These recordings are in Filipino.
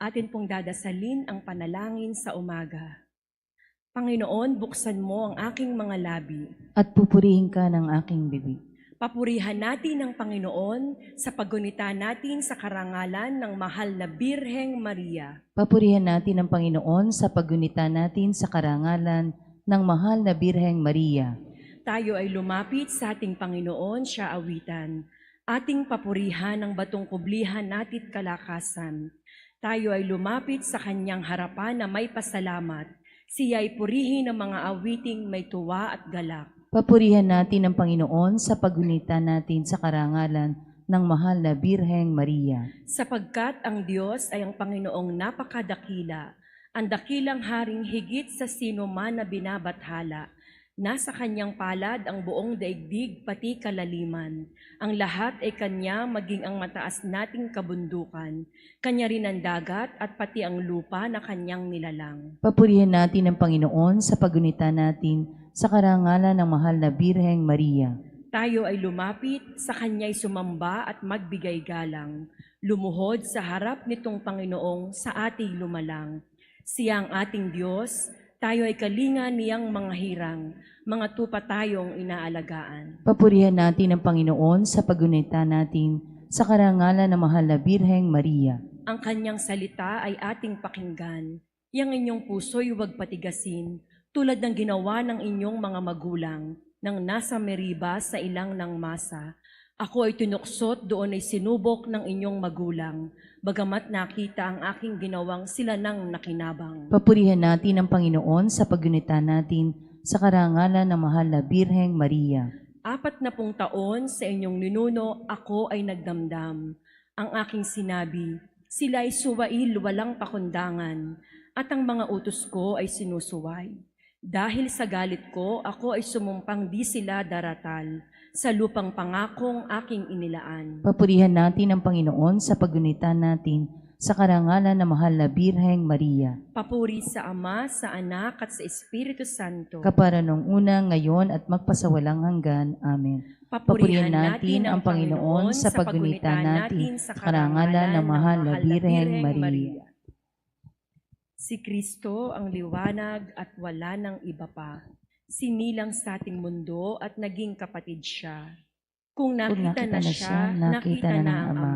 Atin pong dadasalin ang panalangin sa umaga. Panginoon, buksan mo ang aking mga labi. At pupurihin ka ng aking bibig. Papurihan natin ang Panginoon sa paggunita natin sa karangalan ng mahal na Birheng Maria. Papurihan natin ang Panginoon sa paggunita natin sa karangalan ng mahal na Birheng Maria. Tayo ay lumapit sa ating Panginoon siya awitan. Ating papurihan ang batong kublihan natit kalakasan. Tayo ay lumapit sa kanyang harapan na may pasalamat. Siya ay purihin ng mga awiting may tuwa at galak. Papurihan natin ang Panginoon sa paggunita natin sa karangalan ng mahal na Birheng Maria. Sapagkat ang Diyos ay ang Panginoong napakadakila, ang dakilang haring higit sa sino man na binabathala. Nasa kanyang palad ang buong daigdig pati kalaliman. Ang lahat ay kanya maging ang mataas nating kabundukan. Kanya rin ang dagat at pati ang lupa na kanyang nilalang. Papurihan natin ang Panginoon sa paggunita natin sa karangalan ng mahal na Birheng Maria. Tayo ay lumapit, sa kanya'y sumamba at magbigay galang. Lumuhod sa harap nitong Panginoong sa ating lumalang. Siya ang ating Diyos, tayo ay kalinga niyang mga hirang, mga tupa tayong inaalagaan. Papurihan natin ang Panginoon sa paggunita natin sa karangalan ng mahal na Birheng Maria. Ang kanyang salita ay ating pakinggan. Yang inyong puso'y huwag patigasin, tulad ng ginawa ng inyong mga magulang, nang nasa Meriba sa ilang ng masa. Ako ay tinuksot, doon ay sinubok ng inyong magulang, bagamat nakita ang aking ginawang sila nang nakinabang. Papurihan natin ang Panginoon sa paggunita natin sa karangalan ng mahal na Birheng Maria. Apat na pung taon sa inyong ninuno, ako ay nagdamdam. Ang aking sinabi, sila ay suwail walang pakundangan, at ang mga utos ko ay sinusuway. Dahil sa galit ko, ako ay sumumpang di sila daratal, sa lupang pangakong aking inilaan. Papurihan natin ang Panginoon sa paggunita natin sa karangalan ng mahal na Birheng Maria. Papuri sa Ama, sa Anak, at sa Espiritu Santo. Kapara nung una, ngayon at magpasawalang hanggan. Amen. Papurihan natin ang Panginoon sa paggunita natin sa karangalan ng mahal na Birheng Maria. Si Kristo ang liwanag at wala ng iba pa. Sinilang sa ating mundo at naging kapatid siya. Kung nakita, na siya, nakita na ang Ama.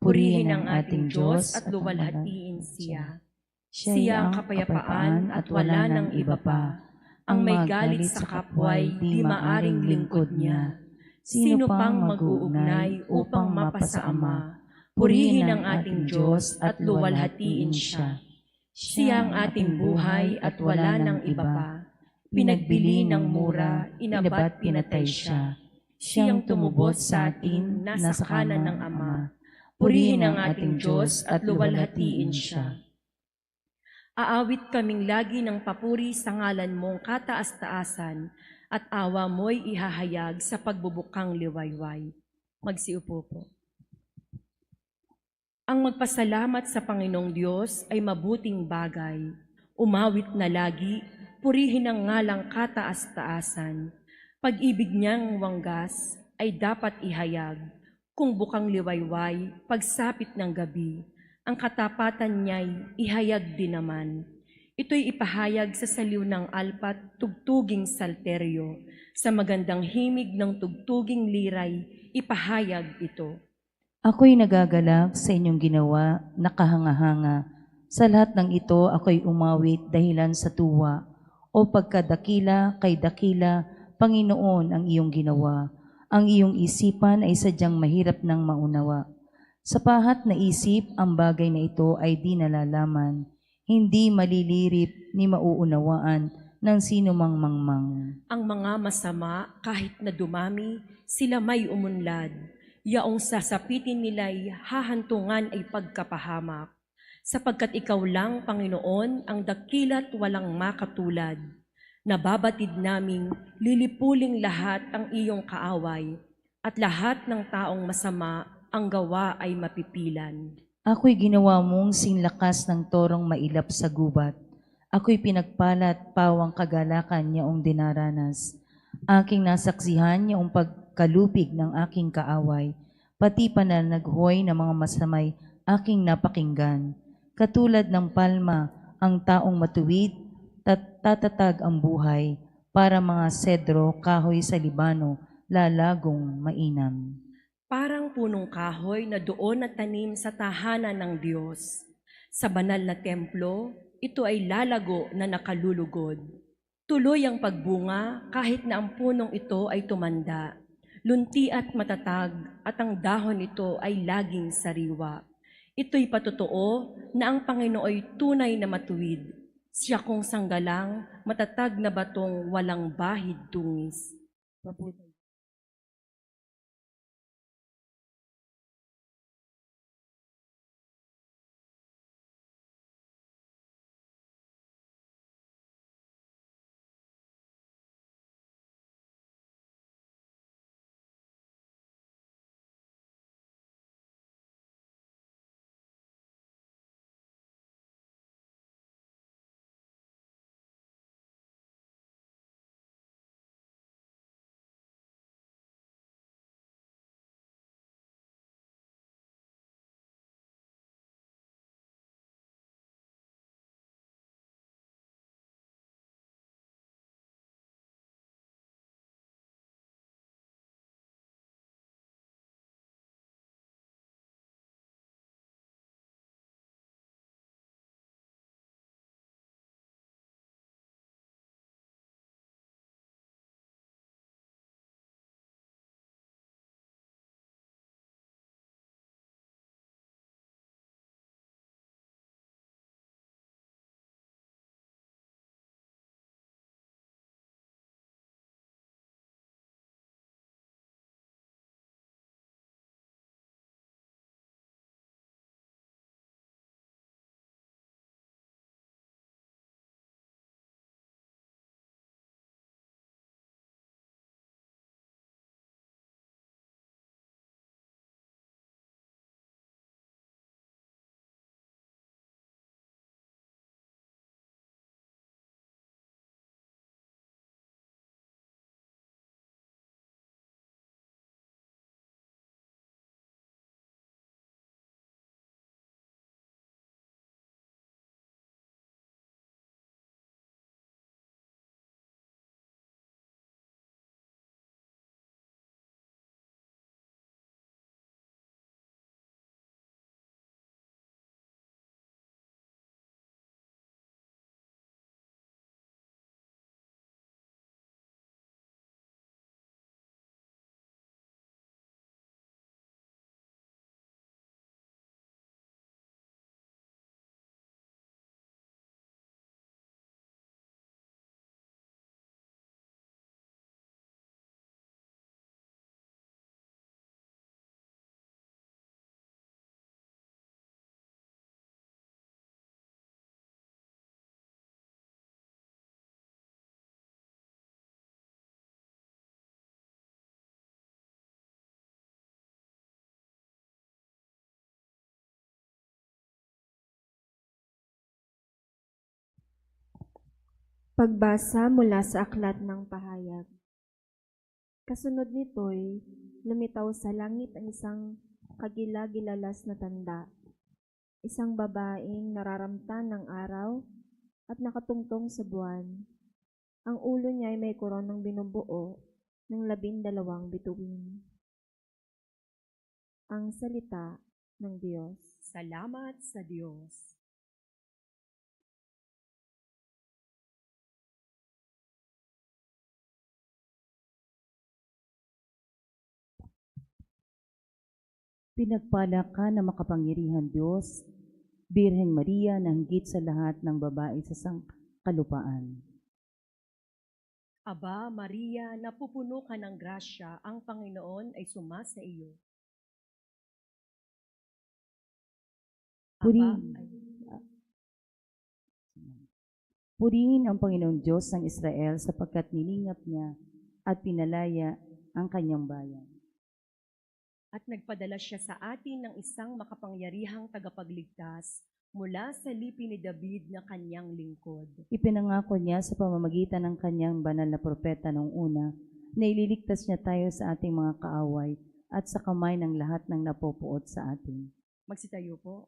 Purihin ang ating Diyos at luwalhatiin siya. Siya ang kapayapaan at wala ng iba pa. Ang may galit sa kapway, di maaring lingkod niya. Sino pang mag-uugnay upang mapasa Ama? Purihin ang ating Diyos at luwalhatiin siya. Siya ang ating buhay at wala ng iba pa. Pinagbili ng mura, inabat pinatay siya. Siyang tumubos sa atin, nasa kanan ng Ama. Purihin ang ating Diyos at luwalhatiin siya. Aawit kaming lagi ng papuri sa ngalan mong kataas-taasan at awa mo'y ihahayag sa pagbubukang liwayway. Magsiupo po. Ang magpasalamat sa Panginoong Diyos ay mabuting bagay. Umawit na lagi, purihin ang ngalang kataas-taasan. Pag-ibig niyang wanggas ay dapat ihayag. Kung bukang liwayway, pagsapit ng gabi, ang katapatan niya'y ihayag din naman. Ito'y ipahayag sa saliw ng alpat, tugtuging salteryo. Sa magandang himig ng tugtuging liray, ipahayag ito. Ako'y nagagalak sa inyong ginawa, nakahanga-hanga. Sa lahat ng ito, ako'y umawit dahilan sa tuwa. O pagkadakila kay dakila, Panginoon ang iyong ginawa. Ang iyong isipan ay sadyang mahirap ng maunawa. Sa pahat na isip, ang bagay na ito ay di nalalaman. Hindi malilirip ni mauunawaan ng sino mang mangmang. Ang mga masama, kahit na dumami, sila may umunlad. Yaong sasapitin nila'y hahantungan ay pagkapahamak. Sapagkat ikaw lang, Panginoon, ang dakilat walang makatulad. Nababatid naming lilipuling lahat ang iyong kaaway, at lahat ng taong masama ang gawa ay mapipilan. Ako'y ginawa mong sinlakas ng torong mailap sa gubat. Ako'y pinagpalat pawang kagalakan niyaong dinaranas. Aking nasaksihan niyaong pagkalupig ng aking kaaway, pati pananaghoy ng mga masamay aking napakinggan. Katulad ng palma, ang taong matuwid, tat- tatatag ang buhay, para mga sedro, kahoy sa Libano, lalagong mainam. Parang punong kahoy na doon natanim sa tahanan ng Diyos. Sa banal na templo, ito ay lalago na nakalulugod. Tuloy ang pagbunga kahit na ang punong ito ay tumanda. Lunti at matatag at ang dahon nito ay laging sariwa. Ito'y patotoo na ang Panginoon ay tunay na matuwid. Siya kong sanggalang, matatag na batong walang bahid tungis. Pagbasa mula sa aklat ng pahayag. Kasunod nito'y lumitaw sa langit ang isang kagila-gilalas na tanda. Isang babaeng nararamtan ng araw at nakatungtong sa buwan. Ang ulo niya ay may koronang binubuo ng labindalawang bituin. Ang salita ng Diyos. Salamat sa Diyos. Pinagpala ka na makapangyarihan Diyos, Birheng Maria na higit sa lahat ng babae sa sangkalupaan. Aba, Maria, napupuno ka ng grasya, ang Panginoon ay sumasa iyo. Aba, ay, purihin ang Panginoong Diyos ng Israel sapagkat nilingap niya at pinalaya ang kanyang bayan. At nagpadala siya sa atin ng isang makapangyarihang tagapagligtas mula sa lipi ni David na kanyang lingkod. Ipinangako niya sa pamamagitan ng kanyang banal na propeta noong una na ililigtas niya tayo sa ating mga kaaway at sa kamay ng lahat ng napopuot sa atin. Magsitayo po.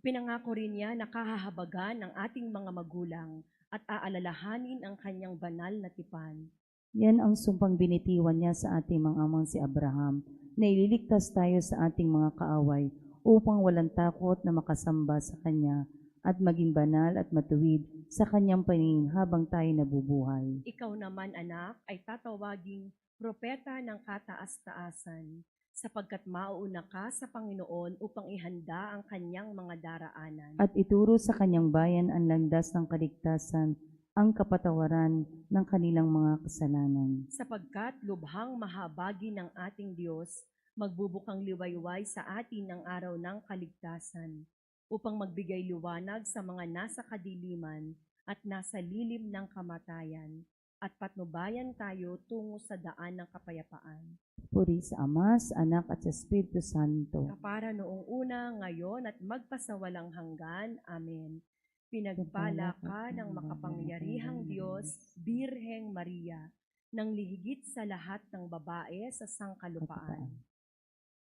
Ipinangako rin niya na kahahabagan ng ating mga magulang at aalalahanin ang kanyang banal na tipan. Yan ang sumpang binitiwan niya sa ating mga amang si Abraham, na ililigtas tayo sa ating mga kaaway upang walang takot na makasamba sa Kanya at maging banal at matuwid sa Kanyang paningin habang tayo nabubuhay. Ikaw naman, anak, ay tatawaging propeta ng kataas-taasan, sapagkat mauuna ka sa Panginoon upang ihanda ang kanyang mga daraanan. At ituro sa Kanyang bayan ang landas ng kaligtasan, ang kapatawaran ng kanilang mga kasalanan. sapagkat lubhang mahabagi ng ating Diyos, magbubukang liwayway sa atin ang araw ng kaligtasan, upang magbigay liwanag sa mga nasa kadiliman at nasa lilim ng kamatayan, at patnubayan tayo tungo sa daan ng kapayapaan. Puri sa Ama, sa Anak at sa Espiritu Santo. Kapara noong una, ngayon at magpasawalang hanggan. Amen. Pinagpala ka ng makapangyarihang Diyos, Birheng Maria, nang lihigit sa lahat ng babae sa sangkalupaan.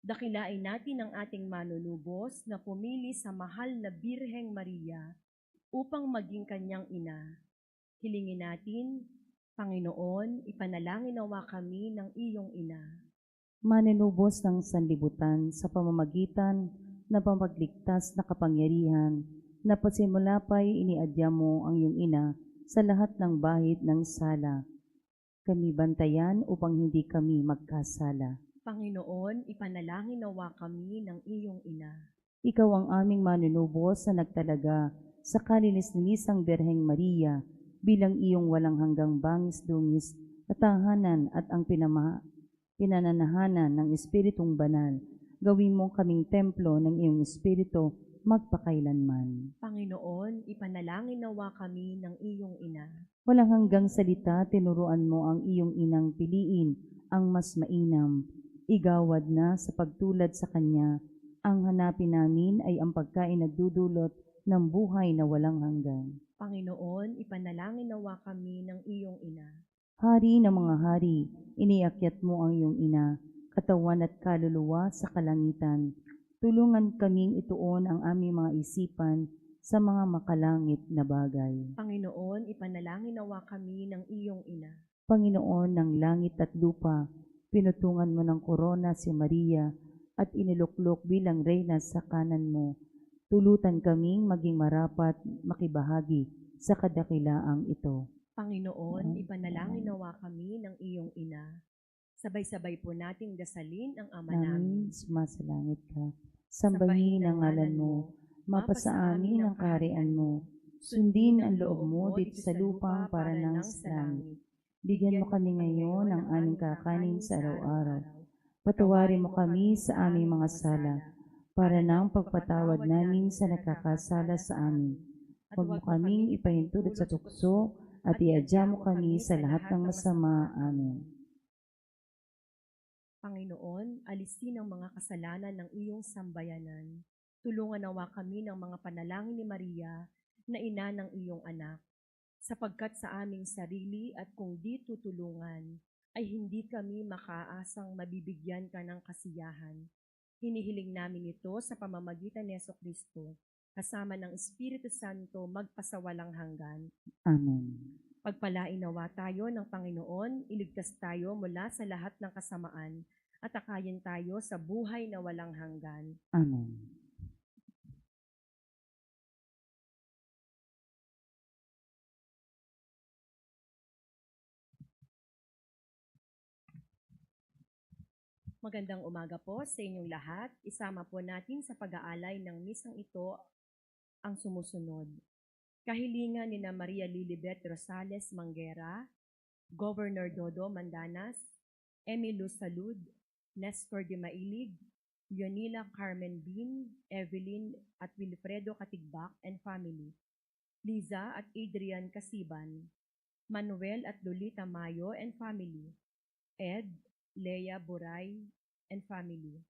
Dakilain natin ang ating manunubos na pumili sa mahal na Birheng Maria upang maging kanyang ina. Hilingin natin, Panginoon, ipanalangin nawa kami ng iyong ina. Manunubos ng sanlibutan sa pamamagitan na pamagligtas na kapangyarihan na pasimula pa'y iniadya mo ang iyong ina sa lahat ng bahid ng sala. Kami bantayan upang hindi kami magkasala. Panginoon, ipanalangin nawa kami ng iyong ina. Ikaw ang aming manunubos na nagtalaga sa kalinis-linisang Berheng Maria bilang iyong walang hanggang bangis-dungis at tahanan at ang pinama, pinananahanan ng Espiritong Banal. Gawin mo kaming templo ng iyong Espiritu magpakailanman. Panginoon, ipanalangin nawa kami ng iyong ina. Walang hanggang salita, tinuruan mo ang iyong inang piliin ang mas mainam. Igawad na sa pagtulad sa kanya, ang hanapin namin ay ang pagkain na dudulot ng buhay na walang hanggan. Panginoon, ipanalangin nawa kami ng iyong ina. Hari ng mga hari, iniakyat mo ang iyong ina, katawan at kaluluwa sa kalangitan. Tulungan kaming ituon ang aming mga isipan sa mga makalangit na bagay. Panginoon, ipanalangin nawa kami ng iyong ina. Panginoon ng langit at lupa, pinutungan mo ng korona si Maria at iniluklok bilang reyna sa kanan mo. Tulutan kaming maging marapat makibahagi sa kadakilaang ito. Panginoon, ipanalangin nawa kami ng iyong ina. Sabay-sabay po nating dasalin ang Ama namin. Namin sumasalangit ka. Sambahin ang ngalan mo. Mapasa amin ang kaharian mo. Sundin ang loob mo dito sa lupa para sa langit. Bigyan mo kami ngayon ng aming kakanin sa araw-araw. Patawarin mo kami sa aming mga sala, para nang pagpatawad namin sa nakakasala sa amin. Huwag mo kaming ipahintulot sa tukso at iadya mo kami sa lahat ng masama. Amen. Panginoon, alisin ang mga kasalanan ng iyong sambayanan. Tulungan nawa kami ng mga panalangin ni Maria na ina ng iyong anak. Sapagkat sa aming sarili at kung di tutulungan, ay hindi kami makaasang mabibigyan ka ng kasiyahan. Hinihiling namin ito sa pamamagitan ni Yeso Kristo, kasama ng Espiritu Santo magpasawalang hanggan. Amen. Pagpalain nawa tayo ng Panginoon, iligtas tayo mula sa lahat ng kasamaan at akayin tayo sa buhay na walang hanggan. Amen. Magandang umaga po sa inyong lahat. Isama po natin sa pag-aalay ng misang ito ang sumusunod. Kahilingan ni na Maria Lilibet Rosales Manguera, Governor Dodo Mandanas, Emilio Salud, Nestor de Mailig, Leonila Carmen Bin, Evelyn at Wilfredo Katigbak and family, Liza at Adrian Kasiban, Manuel at Lolita Mayo and family, Ed, Leia Buray and family,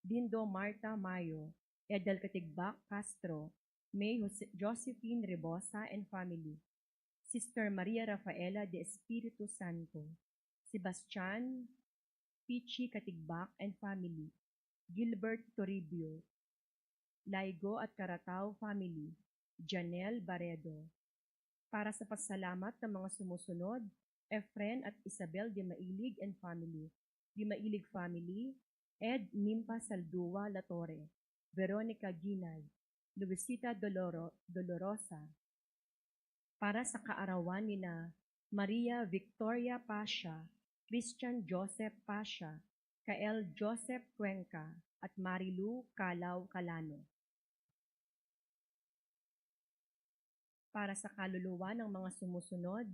Dindo Marta Mayo, Edel Katigbak Castro, May Jose- Josephine Rebosa and family, Sister Maria Rafaela de Espiritu Santo, Sebastian Pichi Katigbak and family, Gilbert Toribio, Laigo at Caratao family, Janelle Baredo. Para sa pasalamat ng mga sumusunod, Efren at Isabel de Mailig and family, de Mailig family, Ed Nimpa Saldua Latore, Veronica Ginal, Luisita Doloro, Dolorosa. Para sa kaarawan ni na Maria Victoria Pasha, Christian Joseph Pasha, Kael Joseph Cuenca, at Marilu Kalaw Kalano. Para sa kaluluwa ng mga sumusunod,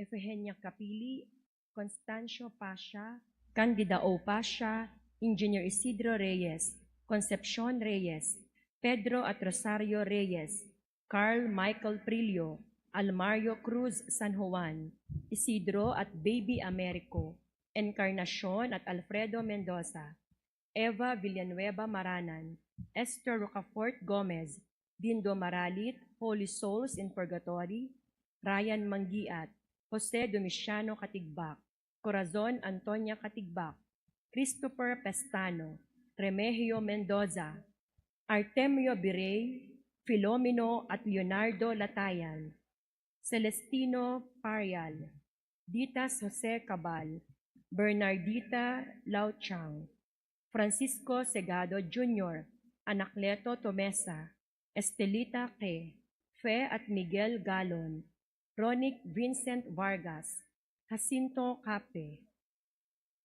Efegenia Capili, Constancio Pasha, Candida O. Pasha, Engineer Isidro Reyes, Concepcion Reyes, Pedro at Rosario Reyes, Carl Michael Prillo, Almario Cruz San Juan, Isidro at Baby Americo, Encarnacion at Alfredo Mendoza, Eva Villanueva Maranan, Esther Rocafort Gomez, Dindo Maralit, Holy Souls in Purgatory, Ryan Mangiat, Jose Domiciano Katigbak, Corazon Antonia Katigbak, Christopher Pestano, Remigio Mendoza, Artemio Birey, Filomeno at Leonardo Latayan, Celestino Parial, Ditas Jose Cabal, Bernardita Lauchang, Francisco Segado Jr., Anacleto Tomesa, Estelita Ke, Fe at Miguel Galon, Ronic Vincent Vargas, Jacinto Cape,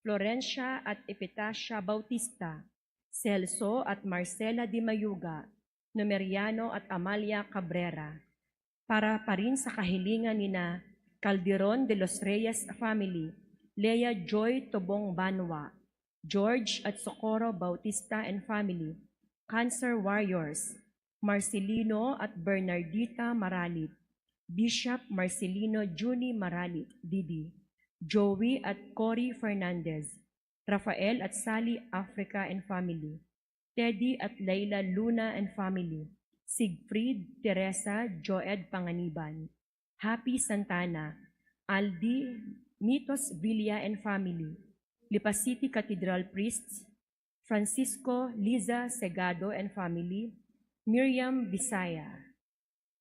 Florencia at Epitacia Bautista, Celso at Marcela Di Mayuga, Numeriano at Amalia Cabrera, para pa rin sa kahilingan ni na Calderon de los Reyes family, Lea Joy Tobong Banwa, George at Socorro Bautista and family, Cancer Warriors, Marcelino at Bernardita Maralit, Bishop Marcelino Juni Maralit, Didi, Joey at Cory Fernandez, Rafael at Sally Africa and family, Teddy at Layla Luna and family, Siegfried, Teresa, Joed Panganiban, Happy Santana, Aldi, Mitos Villa and family, Lipa City Cathedral Priests, Francisco Liza Segado and family, Miriam Bisaya,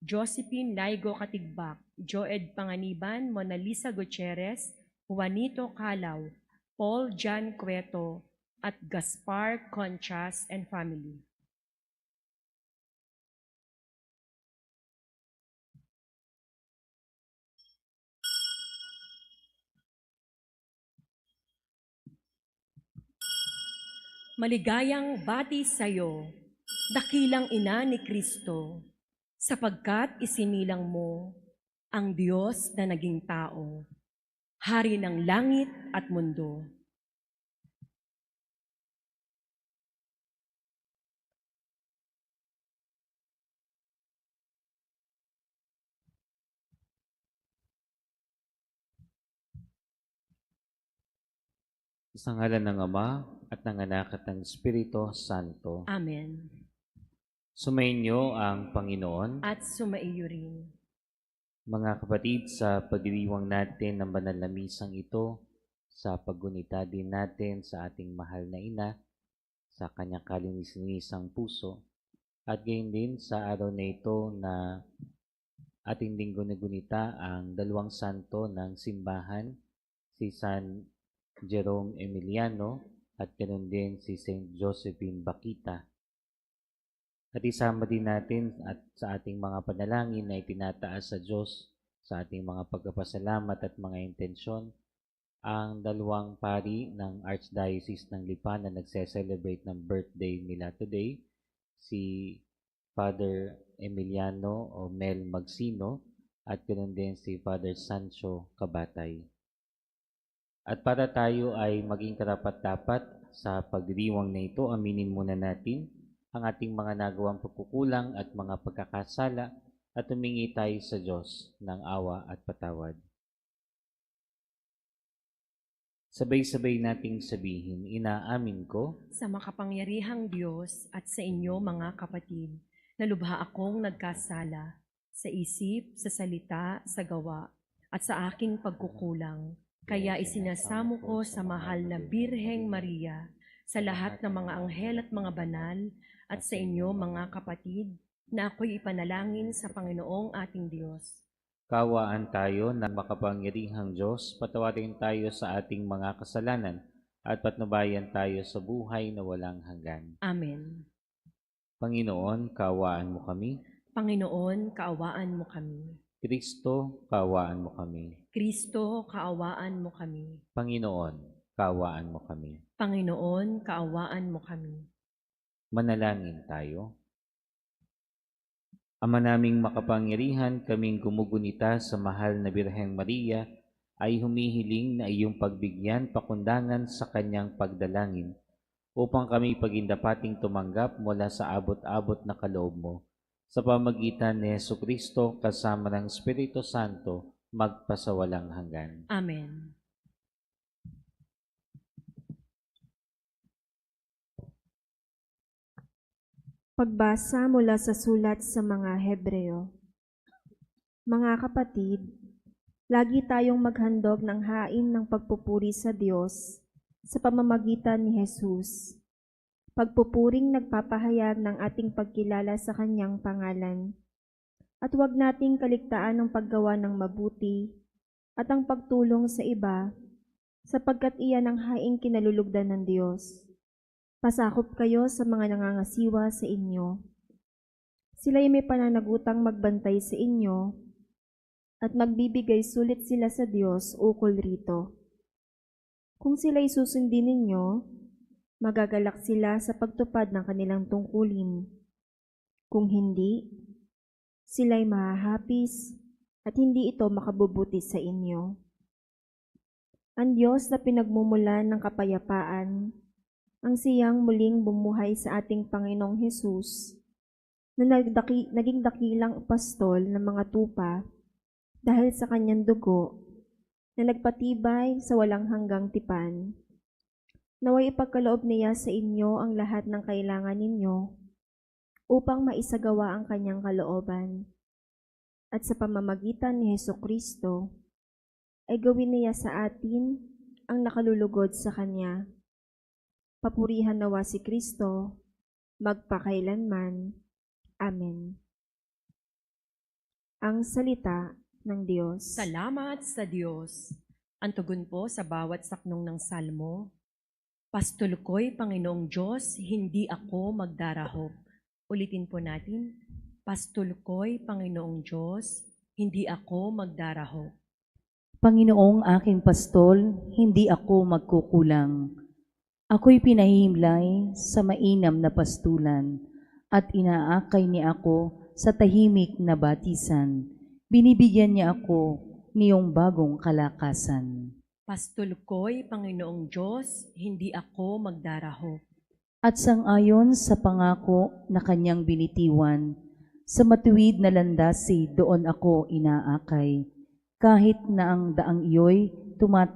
Josephine Laigo Katigbak, Joed Panganiban, Mona Lisa Gutierrez, Juanito Calaw, Paul John Cueto, at Gaspar Conchas and family. Maligayang bati sa'yo, dakilang ina ni Kristo, sapagkat isinilang mo ang Diyos na naging tao, hari ng langit at mundo. Sa ngalan ng Ama at ng Anak at ng Espiritu Santo. Amen. Sumainyo ang Panginoon, At sumaiyo rin. Mga kapatid, sa pagdiriwang natin ng banal na misang ito, sa paggunita din natin sa ating mahal na ina, sa kanyang kalinis-linisang puso, at gayon din sa araw na ito na ating ding gunita ang dalawang santo ng simbahan, si San Jerome Emiliano at ganoon din si Saint Josephine Bakita. At isama din natin at sa ating mga panalangin na itinataas sa Diyos sa ating mga pagpapasalamat at mga intensyon ang dalawang pari ng Archdiocese ng Lipa na nagse-celebrate ng birthday nila today, si Father Emiliano o Mel Magsino at ganoon din si Father Sancho Kabatay. At para tayo ay maging karapat-dapat sa pagdiriwang na ito, aminin muna natin ang ating mga nagawang pagkukulang at mga pagkakasala at humingi tayo sa Diyos ng awa at patawad. Sabay-sabay nating sabihin, inaamin ko Sa makapangyarihang Diyos at sa inyo mga kapatid, na lubha akong nagkasala sa isip, sa salita, sa gawa, at sa aking pagkukulang. Kaya isinasamo ko sa mahal na Birheng Maria, sa lahat ng mga anghel at mga banal, at sa inyo mga kapatid na ako'y ipanalangin sa Panginoong ating Diyos. Kawaan tayo ng makapangyarihang Diyos, patawarin tayo sa ating mga kasalanan at patnubayan tayo sa buhay na walang hanggan. Amen. Panginoon, kawaan mo kami. Panginoon, kaawaan mo kami. Kristo, kawaan mo kami. Kristo, kaawaan mo kami. Panginoon, kawaan mo kami. Panginoon, kaawaan mo kami. Manalangin tayo. Ama naming makapangyarihan, kaming gumugunita sa mahal na Birheng Maria, ay humihiling na iyong pagbigyan pakundangan sa kanyang pagdalangin upang kami pagindapating tumanggap mula sa abot-abot na kaloob mo. Sa pamagitan ni Yesu Kristo kasama ng Espiritu Santo, magpasawalang hanggan. Amen. Pagbasa mula sa sulat sa mga Hebreo. Mga kapatid, lagi tayong maghandog ng hain ng pagpupuri sa Diyos sa pamamagitan ni Jesus. Pagpupuring nagpapahayag ng ating pagkilala sa Kanyang pangalan. At huwag nating kaligtaan ang paggawa ng mabuti at ang pagtulong sa iba sapagkat iyan ang haing kinalulugdan ng Diyos. Pasakop kayo sa mga nangangasiwa sa inyo. Sila'y may pananagutang magbantay sa inyo at magbibigay sulit sila sa Diyos ukol rito. Kung sila'y susundin ninyo, magagalak sila sa pagtupad ng kanilang tungkulin. Kung hindi, sila'y mahahapis at hindi ito makabubuti sa inyo. Ang Diyos na pinagmumulan ng kapayapaan, ang siyang muling bumuhay sa ating Panginoong Hesus, na nagdaki, naging dakilang pastol ng mga tupa dahil sa kanyang dugo, na nagpatibay sa walang hanggang tipan. Naway ipagkaloob niya sa inyo ang lahat ng kailangan ninyo upang maisagawa ang kanyang kalooban. At sa pamamagitan ni Heso Kristo, ay gawin niya sa atin ang nakalulugod sa Kanya. Papurihan nawa si Kristo, magpakailanman. Amen. Ang salita ng Diyos. Salamat sa Diyos. Ang tugon po sa bawat saknong ng salmo. Pastol ko'y Panginoong Diyos, hindi ako magdarahop. Ulitin po natin. Pastol ko'y Panginoong Diyos, hindi ako magdarahop. Panginoong aking pastol, hindi ako magkukulang. Ako'y pinahimlay sa mainam na pastulan at inaakay ni ako sa tahimik na batisan. Binibigyan niya ako niyong bagong kalakasan. Pastol ko'y Panginoong Diyos, hindi ako magdarahop. At sangayon sa pangako na kanyang binitiwan, sa matuwid na landasi doon ako inaakay, kahit na ang daang iyo'y tumat